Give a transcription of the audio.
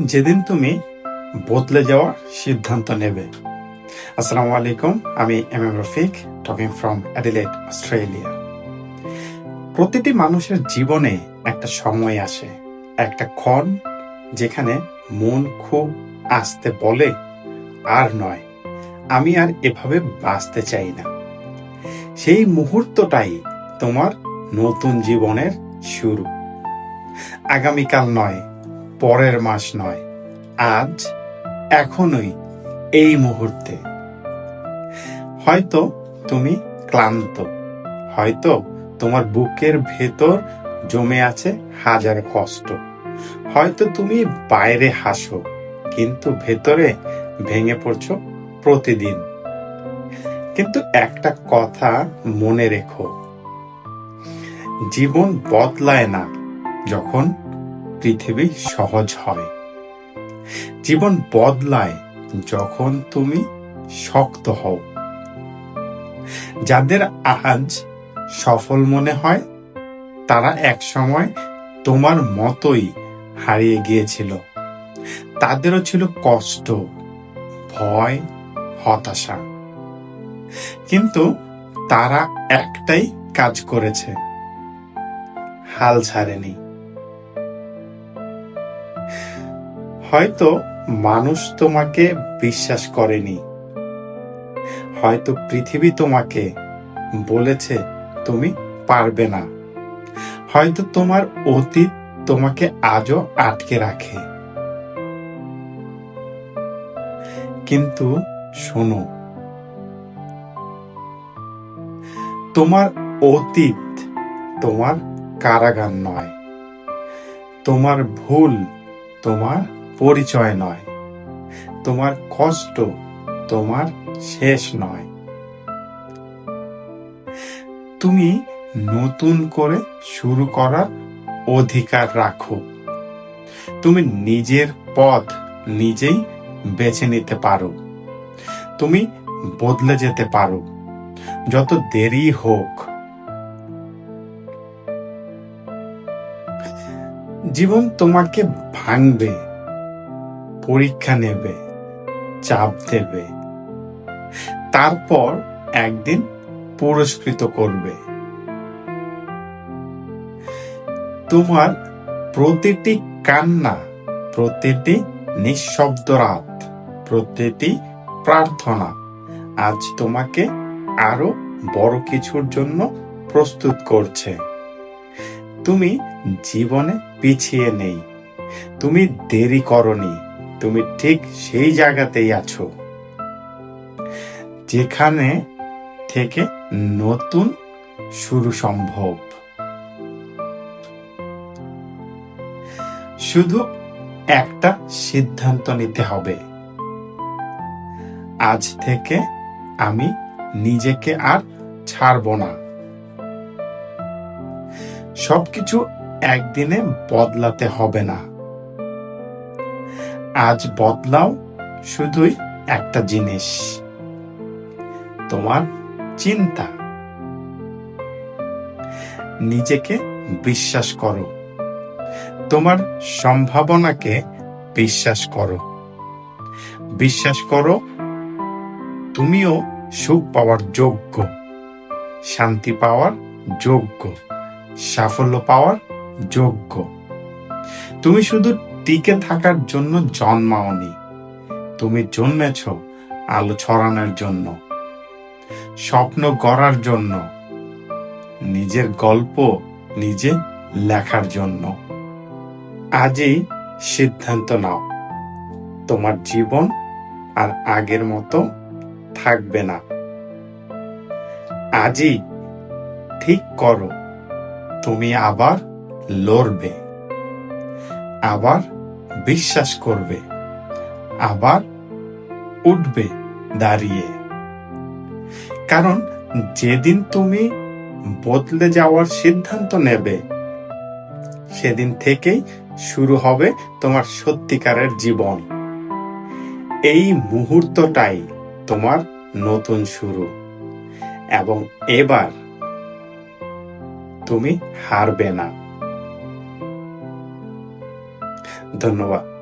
যেদিন তুমি বদলে যাওয়ার সিদ্ধান্ত নেবে। আসসালামু আলাইকুম, আমি M M Rafiq talking from Adelaide Australia প্রতিটি মানুষের জীবনে একটা সময় আসে, একটা ক্ষণ যেখানে মন খুব আসতে বলে, আর নয়, আমি আর এভাবে বাঁচতে চাই না। সেই মুহূর্তটাই তোমার নতুন জীবনের শুরু। আগামীকাল নয় পরের মাস নয়, আজ, এখনই, এই মুহূর্তে। হয়তো তুমি ক্লান্ত, হয়তো তোমার বুকের ভেতর জমে আছে হাজার কষ্ট, হয়তো তুমি বাইরে হাসো, কিন্তু ভেতরে ভেঙে পড়ছো প্রতিদিন। কিন্তু একটা কথা মনে রেখো, জীবন বদলায় না যখন পৃথিবী সহজ হয়। জীবন বদলায় যখন তুমি শক্ত হও। যাদের আজ সফল মনে হয়, তারা এক সময় তোমার মতোই হারিয়ে গিয়েছিল। তাদেরও ছিল কষ্ট, ভয়, হতাশা। কিন্তু তারা একটাই কাজ করেছে, হাল ছাড়েনি। হয়তো মানুষ তোমাকে বিশ্বাস করেনি। হয়তো পৃথিবী তোমাকে বলেছে তুমি পারবে না। হয়তো তোমার অতীত তোমাকে আজও আটকে রাখে। কিন্তু শোনো, তোমার অতীত তোমার কারাগার নয়। তোমার ভুল তোমার পরিচয় নয়। তোমার কষ্ট তোমার শেষ নয়। তুমি নতুন করে শুরু করার অধিকার রাখো। তুমি নিজের পথ নিজেই বেছে নিতে পারো। তুমি বদলে যেতে পারো। যত দেরি হোক। জীবন তোমাকে ভাঙবে। পরীক্ষা নেবে, চাপ দেবে। তারপর একদিন পুরস্কৃত করবে। তোমার প্রতিটি কান্না, প্রতিটি নিঃশব্দ রাত, প্রতিটি প্রার্থনা আজ তোমাকে আরও বড় কিছুর জন্য প্রস্তুত করছে। তুমি জীবনে পিছিয়ে নেই। তুমি দেরি করনি। তুমি ঠিক সেই জায়গাতেই আছো। যেখানে থেকে নতুন শুরু সম্ভব। শুধু একটা সিদ্ধান্ত নিতে হবে। আজ থেকে আমি নিজেকে আর ছাড়ব না। সবকিছু একদিনে বদলাতে হবে না। আজ বদলাও শুধুই একটা জিনিস। তোমার চিন্তা। নিজেকে বিশ্বাস করো। তোমার সম্ভাবনাকে বিশ্বাস করো। বিশ্বাস করো, তুমিও সুখ পাওয়ার যোগ্য। শান্তি পাওয়ার যোগ্য। সাফল্য পাওয়ার যোগ্য। তুমি শুধু টিকে থাকার জন্য জন্মাওনি। তুমি জন্মেছ আলো ছড়ানোর জন্য, স্বপ্ন গড়ার জন্য, নিজের গল্প নিজে লেখার জন্য। আজই সিদ্ধান্ত নাও, তোমার জীবন আর আগের মতো থাকবে না। আজই ঠিক করো, তুমি আবার লড়বে, আবার বিশ্বাস করবে, আবার উঠবে দাঁড়িয়ে। কারণ যেদিন তুমি বদলে যাওয়ার সিদ্ধান্ত নেবে, সেদিন থেকেই শুরু হবে তোমার সত্যিকারের জীবন। এই মুহূর্তটাই তোমার নতুন শুরু। এবং এবার তুমি হারবে না। ধন্যবাদ।